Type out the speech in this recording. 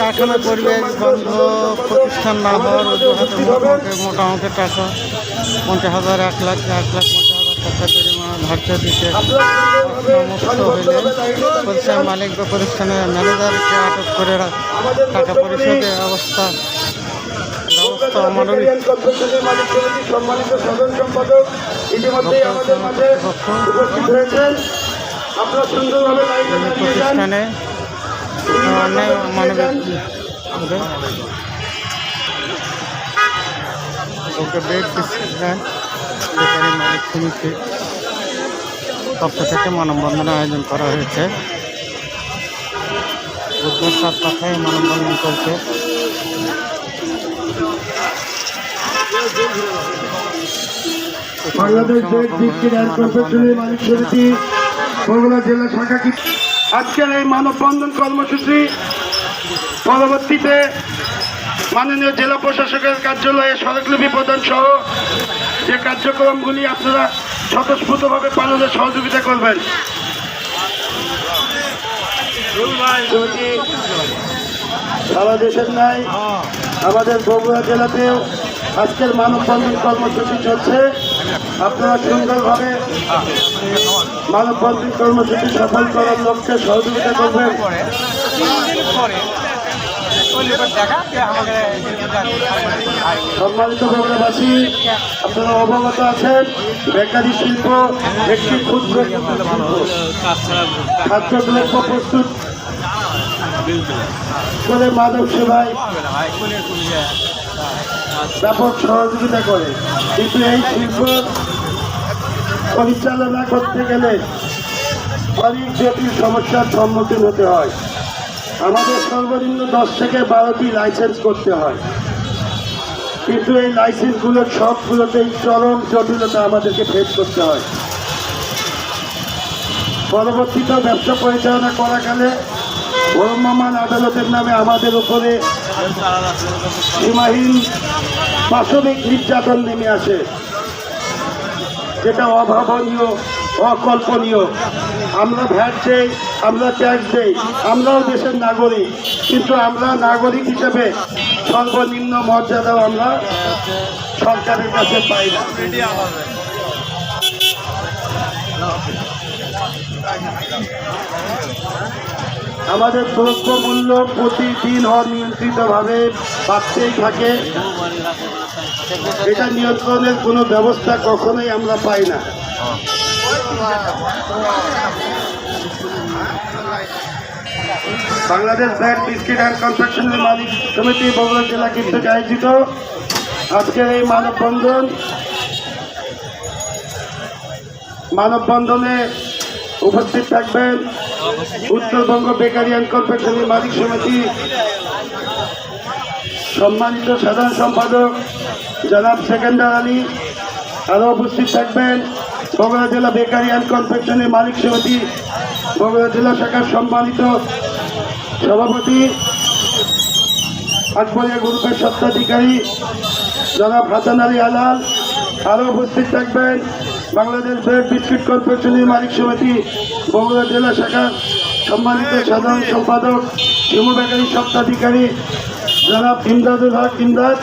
কারখানা পরিবেশ বন্ধ প্রতিষ্ঠান না হওয়ার অজুহাতে মোটামুটি মোটামুটি টাকা পঞ্চাশ হাজার এক লাখ এক লাখ পঞ্চাশ হাজার টাকা জরিমানা ধার্য দিতে হইলে প্রতিষ্ঠান মালিক বা প্রতিষ্ঠানের ম্যানেজারকে আটক করে টাকা পরিশোধের অবস্থা সম্মানিত সম্পাদক ইতিমধ্যেই আমাদের মাঝে উপস্থিত হয়েছেন। আপনারা সুন্দরভাবে প্রতিষ্ঠানে অন্যায় মানবিক পক্ষ থেকে মানববন্ধনের আয়োজন করা হয়েছে বুধবার সাত মাথায় মানববন্ধন চলছে বাংলাদেশ মালিক সমিতি বগুড়া জেলা শাখা কি আজকের এই মানববন্ধন কর্মসূচি পরবর্তীতে মাননীয় জেলা প্রশাসকের কার্যালয়ে স্মারকলিপি প্রদান সহ যে কার্যক্রমগুলি আপনারা স্বতঃস্ফূর্তভাবে পালনে সহযোগিতা করবেন। সারা দেশের ন্যায় আমাদের বগুড়া জেলাতেও আজকের মানববন্ধন কর্মসূচি চলছে আপনারা সুন্দরভাবে মানববন্ধন কর্মসূচি সফল করার লক্ষ্যে সহযোগিতা করবেন। সম্মানিত বগুড়াবাসী আপনারা অবগত আছেন, বেকারি শিল্প একটি ক্ষুদ্র খাদ্যদ্রব্য প্রস্তুত করে মানব সেবায় ব্যাপক সহযোগিতা করে। কিন্তু এই শিল্প পরিচালনা করতে গেলে অনেক জটিল সমস্যার সম্মুখীন হতে হয়। আমাদের সর্বনিম্ন দশ থেকে বারোটি লাইসেন্স করতে হয়। কিন্তু এই লাইসেন্সগুলোর সবগুলোতেই চরম জটিলতা আমাদেরকে ফেস করতে হয়। পরবর্তীতে ব্যবসা পরিচালনা করাকালে ভ্রাম্যমান আদালতের নামে আমাদের উপরে সীমাহীন পাশবিক নির্যাতন নেমে আসে। যেটা অভাবনীয়, অকল্পনীয়। আমরা ভ্যাট দেই আমরা ট্যাক্স দেই, আমরাও দেশের নাগরিক। কিন্তু আমরা নাগরিক হিসেবে সর্বনিম্ন মর্যাদাও আমরা সরকারের কাছে পাই না। আমাদের দ্রব্য মূল্য প্রতিদিন অনিয়ন্ত্রিতভাবে বাড়তেই থাকে। এটা নিয়ন্ত্রণের কোনো ব্যবস্থা কখনোই আমরা পাই না। Bangladesh bread, biscuit and confectionery মালিক সমিতি বগুড়া জেলা কর্তৃক আয়োজিত। আজকের এই মানববন্ধন মানববন্ধনে উপস্থিত থাকবেন উত্তরবঙ্গ বেকারি অ্যান্ড কনফেকশনারি মালিক সমিতি সম্মানিত সাধারণ সম্পাদক জনাব সেকেন্ডার আলী। আরও উপস্থিত থাকবেন বগুড়া জেলা বেকারি অ্যান্ড কনফেকশনারি মালিক সমিতি, বগুড়া জেলা শাখার সম্মানিত সভাপতি আকবরিয়া গ্রুপের স্বত্বাধিকারী জনাব হাসান আলী আলাল আরও উপস্থিত থাকবেন বাংলাদেশ ব্রেড বিস্কিট কর্পোরেশনের মালিক সমিতি, বগুড়া জেলা শাখার সম্মানিত সাধারণ সম্পাদক শিমু বেকারি সত্ত্বাধিকারী জনাব ইমদাদুল হক ইমদাদ।